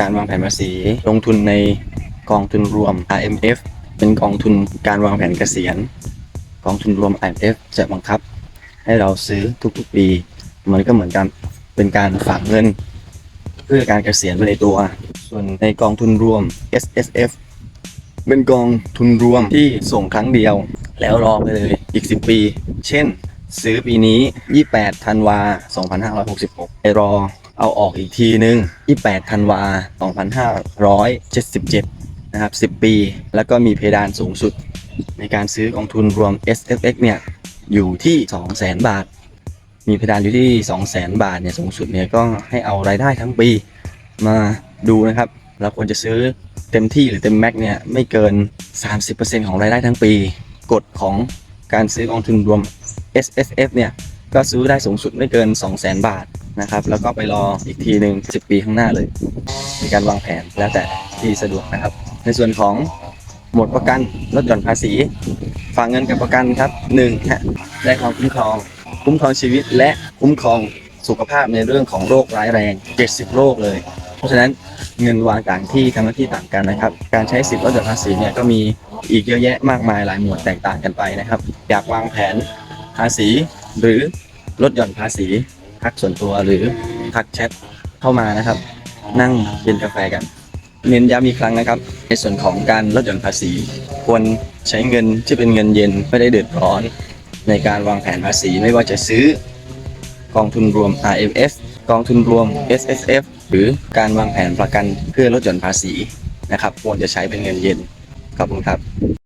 การวางแผนภาษี ลงทุนในกองทุนรวม IMF เป็นกองทุนการวางแผนเกษียณ กองทุนรวม IMF จะบังคับ ให้เราซื้อทุกๆปี มันก็เหมือนกันเป็นการฝากเงิน เพื่อการเกษียณไปในตัว ส่วนในกองทุนรวม S S F เป็นกองทุนรวมที่ส่งครั้งเดียว แล้วรอไปเลยอีก 10 ปี เช่น ซื้อปีนี้ 28 ธันวา 2566 ไปรอเอาออกอีกทีนึง 28 ธันวา 2577 นะครับ 10 ปี แล้วก็มีเพดานสูงสุด ในการซื้อกองทุนรวม S F X เนี่ย อยู่ที่ 200,000 บาท มีเพดานอยู่ที่ 200,000 บาทเนี่ยสูงสุดเนี่ยก็ให้เอารายได้ทั้งปีมาดูนะครับเราควรจะซื้อเต็มที่หรือเต็มแม็กเนี่ยไม่เกิน 30%ของรายได้ทั้งปี กฎของการซื้อกองทุนรวม S S F เนี่ยก็ซื้อได้สูงสุดไม่เกิน 200,000บาทนะครับแล้วก็ไปรออีกทีหนึ่ง10 ปีข้างหน้าเลยในการวางแผนแล้วแต่ที่สะดวกนะครับ ในส่วนของหมวดประกันลดหย่อนภาษี ฝากเงินกับประกันครับ1ฮะได้ความคุ้มครอง คุ้มครองชีวิตและคุ้มครองสุขภาพในเรื่องของโรคร้ายแรง 70 โรคเลย เพราะฉะนั้นเงินวางต่างที่ทำหน้าที่ต่างกันนะครับ การใช้สิทธิ์ลดหย่อนภาษีเนี่ยก็มีอีกเยอะแยะมากมายหลายหมวดแตกต่างกันไปนะครับ อยากวางแผน ภาษี หรือลดหย่อนภาษีทักส่วนตัวหรือทักแชทเข้ามานะครับ นั่งกินกาแฟกัน เน้นย้ำอีกครั้งนะครับ ในส่วนของการลดหย่อนภาษี ควรใช้เงินที่เป็นเงินเย็นไม่ได้เดือดร้อน ในการวางแผนภาษีไม่ว่าจะซื้อกองทุนรวม RMF กองทุนรวม SSF หรือการวางแผนประกันเพื่อลดหย่อนภาษีนะครับควรจะใช้เป็นเงินเย็นขอบคุณครับ